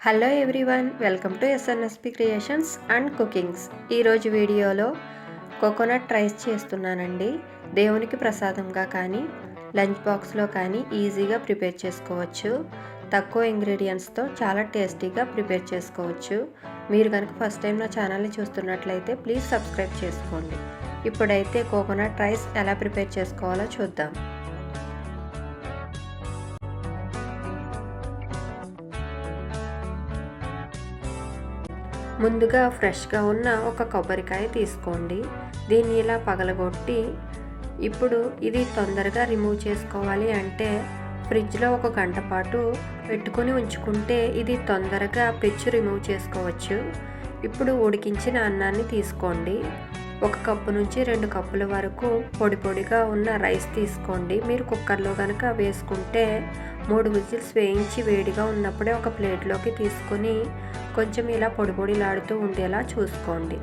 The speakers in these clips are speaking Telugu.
Hello everyone welcome to SNSP creations and cookings ఈరోజు వీడియోలో కోకోనట్ రైస్ చేస్తున్నానండి. దేవునికి ప్రసాదంగా కానీ లంచ్ బాక్స్లో కానీ ఈజీగా ప్రిపేర్ చేసుకోవచ్చు. తక్కువ ఇంగ్రీడియంట్స్తో చాలా టేస్టీగా ప్రిపేర్ చేసుకోవచ్చు. మీరు కనుక ఫస్ట్ టైం నా ఛానల్ని చూస్తున్నట్లయితే ప్లీజ్ సబ్స్క్రైబ్ చేసుకోండి. ఇప్పుడైతే కోకోనట్ రైస్ ఎలా ప్రిపేర్ చేసుకోవాలో చూద్దాం. ముందుగా ఫ్రెష్గా ఉన్న ఒక కొబ్బరికాయ తీసుకోండి. దీన్ని ఇలా పగలగొట్టి ఇప్పుడు ఇది తొందరగా రిమూవ్ చేసుకోవాలి అంటే ఫ్రిడ్జ్లో ఒక గంట పాటు పెట్టుకొని ఉంచుకుంటే ఇది తొందరగా పెచ్చు రిమూవ్ చేసుకోవచ్చు. ఇప్పుడు ఉడికించిన అన్నాన్ని తీసుకోండి. ఒక కప్పు నుంచి రెండు కప్పుల వరకు పొడి పొడిగా ఉన్న రైస్ తీసుకోండి. మీరు కుక్కర్లో కనుక వేసుకుంటే మూడు విజిల్స్ వేయించి వేడిగా ఉన్నప్పుడే ఒక ప్లేట్లోకి తీసుకొని కొంచెం ఇలా పొడి పొడిలాడుతూ ఉండేలా చూసుకోండి.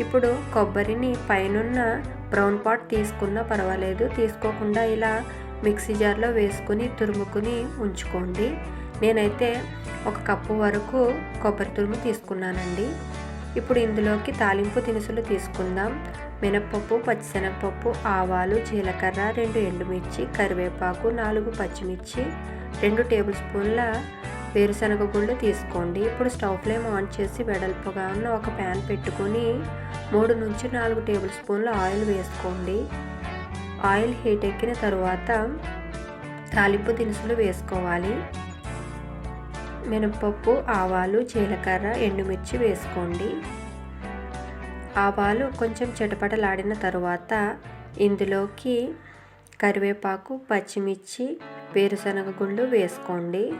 ఇప్పుడు కొబ్బరిని పైనున్న బ్రౌన్ పాట్ తీసుకున్నా పర్వాలేదు. తీసుకోకుండా ఇలా మిక్సీ జార్లో వేసుకుని తురుముకుని ఉంచుకోండి. నేనైతే ఒక కప్పు వరకు కొబ్బరి తురుము తీసుకున్నానండి. ఇప్పుడు ఇందులోకి తాలింపు దినుసులు తీసుకుందాం. మినప్పప్పు పచ్చిశనగపప్పు ఆవాలు జీలకర్ర రెండు ఎండుమిర్చి కరివేపాకు నాలుగు పచ్చిమిర్చి రెండు టేబుల్ స్పూన్ల వేరుశనగ గుళ్ళు తీసుకోండి. ఇప్పుడు స్టవ్ ఫ్లేమ్ ఆన్ చేసి వెడల్పుగా ఉన్న ఒక ప్యాన్ పెట్టుకొని మూడు నుంచి నాలుగు టేబుల్ స్పూన్ల ఆయిల్ వేసుకోండి. ఆయిల్ హీట్ ఎక్కిన తరువాత తాలింపు దినుసులు వేసుకోవాలి. మినపప్పు ఆవాలు జీలకర్ర ఎండుమిర్చి వేసుకోండి. ఆవాలు కొంచెం చిటపటలాడిన తరువాత ఇందులోకి కరివేపాకు పచ్చిమిర్చి వేరుశనగ గుళ్ళు వేసుకోండి.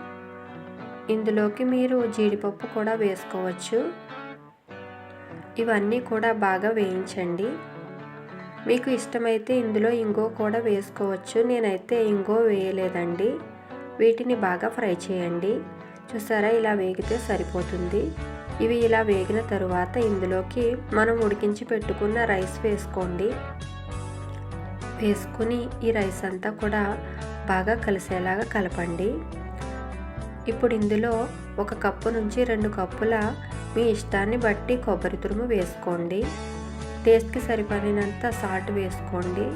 ఇందులోకి మీరు జీడిపప్పు కూడా వేసుకోవచ్చు. ఇవన్నీ కూడా బాగా వేయించండి. మీకు ఇష్టమైతే ఇందులో ఇంగో కూడా వేసుకోవచ్చు. నేనైతే ఇంగో వేయలేదండి. వీటిని బాగా ఫ్రై చేయండి. చూసారా? ఇలా వేగితే సరిపోతుంది. ఇవి ఇలా వేగిన తరువాత ఇందులోకి మనం ఉడికించి పెట్టుకున్న రైస్ వేసుకోండి. వేసుకుని ఈ రైస్ అంతా కూడా బాగా కలిసేలాగా కలపండి. ఇప్పుడు ఇందులో ఒక కప్పు నుంచి రెండు కప్పుల మీ ఇష్టాన్ని బట్టి కొబ్బరి తురుము వేసుకోండి. టేస్ట్కి సరిపడినంత సాల్ట్ వేసుకోండి.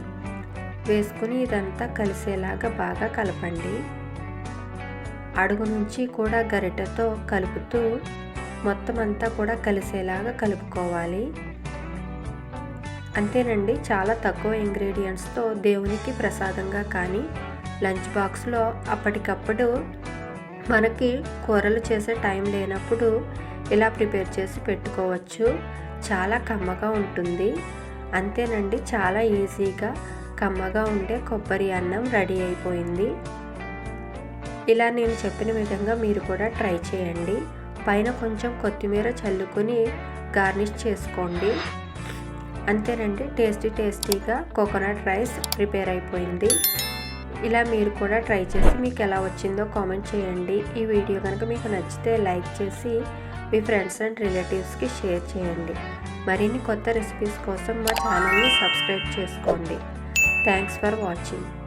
వేసుకుని ఇదంతా కలిసేలాగా బాగా కలపండి. అడుగు నుంచి కూడా గరిటెతో కలుపుతూ మొత్తం అంతా కూడా కలిసేలాగా కలుపుకోవాలి. అంతేనండి చాలా తక్కువ ఇంగ్రీడియంట్స్తో దేవునికి ప్రసాదంగా కానీ లంచ్ బాక్స్లో అప్పటికప్పుడు మనకి కూరలు చేసే టైం లేనప్పుడు ఇలా ప్రిపేర్ చేసి పెట్టుకోవచ్చు. చాలా కమ్మగా ఉంటుంది. అంతేనండి చాలా ఈజీగా కమ్మగా ఉండే కొబ్బరి అన్నం రెడీ అయిపోయింది. ఇలా నేను చెప్పిన విధంగా మీరు కూడా ట్రై చేయండి. పైన కొంచెం కొత్తిమీర చల్లుకొని గార్నిష్ చేసుకోండి. అంతేనండి టేస్టీ టేస్టీగా కోకోనట్ రైస్ ప్రిపేర్ అయిపోయింది. ఇలా మీరు కూడా ట్రై చేసి మీకు ఎలా వచ్చిందో కామెంట్ చేయండి. ఈ వీడియో కనుక మీకు నచ్చితే లైక్ చేసి మీ ఫ్రెండ్స్ అండ్ రిలేటివ్స్కి షేర్ చేయండి. మరిన్ని కొత్త రెసిపీస్ కోసం మా ఛానల్ని సబ్స్క్రైబ్ చేసుకోండి. Thanks for watching.